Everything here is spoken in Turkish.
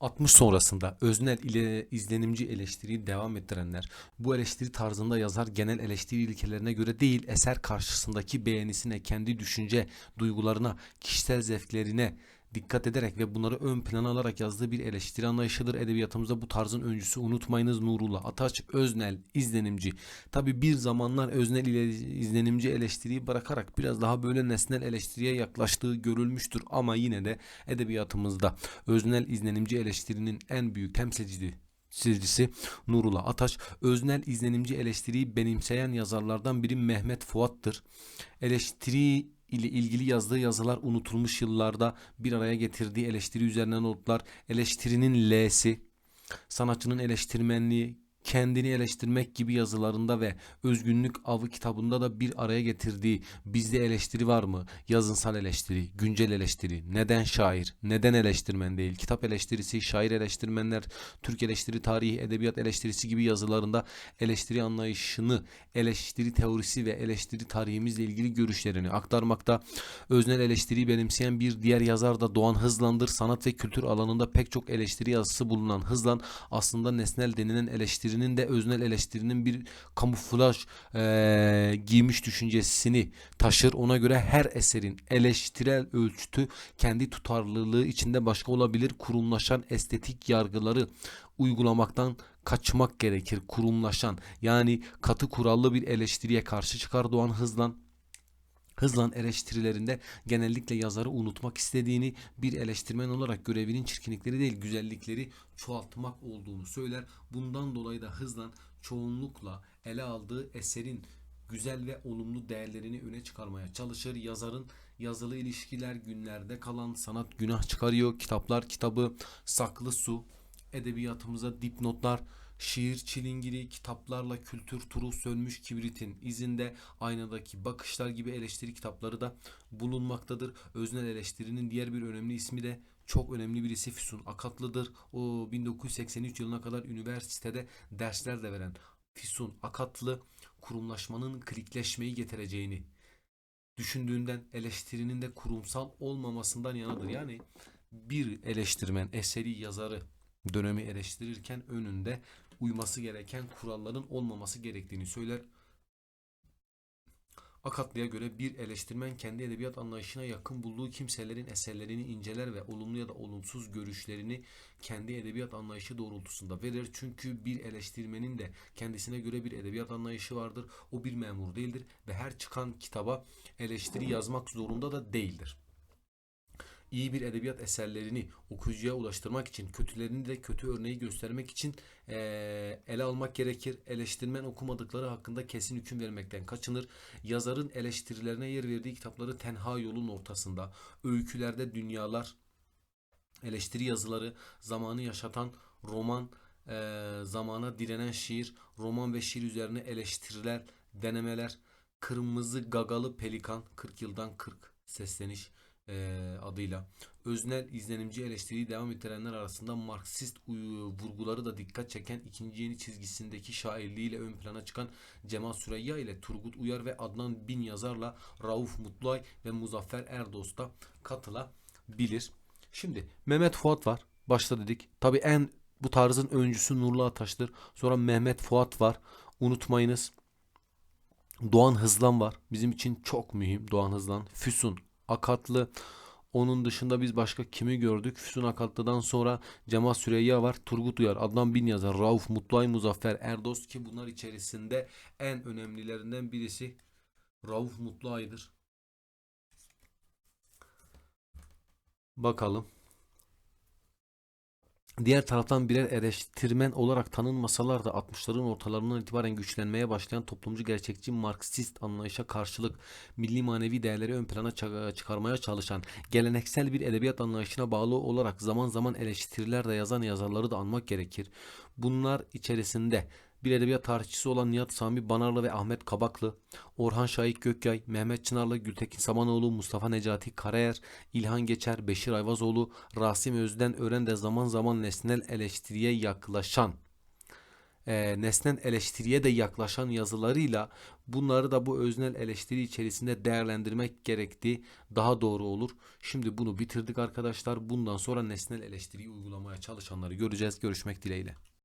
60 sonrasında öznel ile izlenimci eleştiriyi devam ettirenler, bu eleştiri tarzında yazar genel eleştiri ilkelerine göre değil, eser karşısındaki beğenisine, kendi düşünce, duygularına, kişisel zevklerine dikkat ederek ve bunları ön plana alarak yazdığı bir eleştiri anlayışıdır. Edebiyatımızda bu tarzın öncüsü unutmayınız Nurullah Ataç öznel, izlenimci. Tabi bir zamanlar öznel ile izlenimci eleştiriyi bırakarak biraz daha böyle nesnel eleştiriye yaklaştığı görülmüştür. Ama yine de edebiyatımızda öznel izlenimci eleştirinin en büyük temsilcisi çizgisi Nurullah Ataç. Öznel izlenimci eleştiriyi benimseyen yazarlardan biri Mehmet Fuat'tır. Eleştiri ile ilgili yazdığı yazılar unutulmuş yıllarda bir araya getirdiği eleştiri üzerine notlar, eleştirinin L'si, sanatçının eleştirmenliği, kendini eleştirmek gibi yazılarında ve Özgünlük Avı kitabında da bir araya getirdiği bizde eleştiri var mı? Yazınsal eleştiri, güncel eleştiri, neden şair, neden eleştirmen değil, kitap eleştirisi, şair eleştirmenler, Türk eleştiri tarihi, edebiyat eleştirisi gibi yazılarında eleştiri anlayışını, eleştiri teorisi ve eleştiri tarihimizle ilgili görüşlerini aktarmakta. Öznel eleştiriyi benimseyen bir diğer yazar da Doğan Hızlan'dır. Sanat ve kültür alanında pek çok eleştiri yazısı bulunan Hızlan aslında nesnel denilen eleştirinin de öznel eleştirinin bir kamuflaj eee, giymiş düşüncesini taşır. Ona göre her eserin eleştirel ölçütü kendi tutarlılığı içinde başka olabilir. Kurumlaşan estetik yargıları uygulamaktan kaçmak gerekir. Kurumlaşan yani katı kurallı bir eleştiriye karşı çıkar Doğan Hızlan. Hızlan eleştirilerinde genellikle yazarı unutmak istediğini bir eleştirmen olarak görevinin çirkinlikleri değil güzellikleri çoğaltmak olduğunu söyler. Bundan dolayı da Hızlan çoğunlukla ele aldığı eserin güzel ve olumlu değerlerini öne çıkarmaya çalışır. Yazarın yazılı ilişkiler günlerde kalan sanat günah çıkarıyor. Kitaplar kitabı saklı su edebiyatımıza dipnotlar Şiir çilingiri, kitaplarla kültür turu sönmüş kibritin izinde aynadaki bakışlar gibi eleştiri kitapları da bulunmaktadır. Öznel eleştirinin diğer bir önemli ismi de çok önemli birisi Füsun Akatlı'dır. O 1983 yılına kadar üniversitede dersler de veren Füsun Akatlı kurumlaşmanın klikleşmeyi getireceğini düşündüğünden eleştirinin de kurumsal olmamasından yanadır. Yani bir eleştirmen eseri yazarı dönemi eleştirirken önünde uyması gereken kuralların olmaması gerektiğini söyler. Akatlı'ya göre bir eleştirmen kendi edebiyat anlayışına yakın bulduğu kimselerin eserlerini inceler ve olumlu ya da olumsuz görüşlerini kendi edebiyat anlayışı doğrultusunda verir. Çünkü bir eleştirmenin de kendisine göre bir edebiyat anlayışı vardır. O bir memur değildir ve her çıkan kitaba eleştiri yazmak zorunda da değildir iyi bir edebiyat eserlerini okuyucuya ulaştırmak için, kötülerini de kötü örneği göstermek için eee, ele almak gerekir. Eleştirmen okumadıkları hakkında kesin hüküm vermekten kaçınır. Yazarın eleştirilerine yer verdiği kitapları tenha yolun ortasında, öykülerde dünyalar, eleştiri yazıları, zamanı yaşatan roman, eee, zamana direnen şiir, roman ve şiir üzerine eleştiriler, denemeler, Kırmızı Gagalı Pelikan 40 yıldan 40 sesleniş eee, adıyla öznel izlenimci eleştiriyi devam ettirenler arasında Marksist vurguları da dikkat çeken ikinci yeni çizgisindeki şairliğiyle ön plana çıkan Cemal Süreyya ile Turgut Uyar ve Adnan Bin yazarla Rauf Mutluay ve Muzaffer Erdoğan da katılabilir. Şimdi Mehmet Fuat var. Başta dedik. Tabi en bu tarzın öncüsü Nurlu Ataş'tır. Sonra Mehmet Fuat var. Unutmayınız. Doğan Hızlan var. Bizim için çok mühim Doğan Hızlan. Füsun Akatlı. Onun dışında biz başka kimi gördük? Füsun Akatlı'dan sonra Cemal Süreyya var. Turgut Uyar, Adnan Bin Yazar, Rauf Mutlay, Muzaffer Erdoğan ki bunlar içerisinde en önemlilerinden birisi Rauf Mutluay'dır. Bakalım. Diğer taraftan birer eleştirmen olarak tanınmasalar da 60'ların ortalarından itibaren güçlenmeye başlayan toplumcu gerçekçi Marksist anlayışa karşılık milli manevi değerleri ön plana çıkarmaya çalışan geleneksel bir edebiyat anlayışına bağlı olarak zaman zaman eleştiriler de yazan yazarları da anmak gerekir. Bunlar içerisinde bir edebiyat tarihçisi olan Nihat Sami Banarlı ve Ahmet Kabaklı, Orhan Şahik Gökyay, Mehmet Çınarlı, Gültekin Samanoğlu, Mustafa Necati Karayer, İlhan Geçer, Beşir Ayvazoğlu, Rasim Özden Ören de zaman zaman nesnel eleştiriye yaklaşan e, nesnel eleştiriye de yaklaşan yazılarıyla bunları da bu öznel eleştiri içerisinde değerlendirmek gerektiği daha doğru olur. Şimdi bunu bitirdik arkadaşlar. Bundan sonra nesnel eleştiriyi uygulamaya çalışanları göreceğiz. Görüşmek dileğiyle.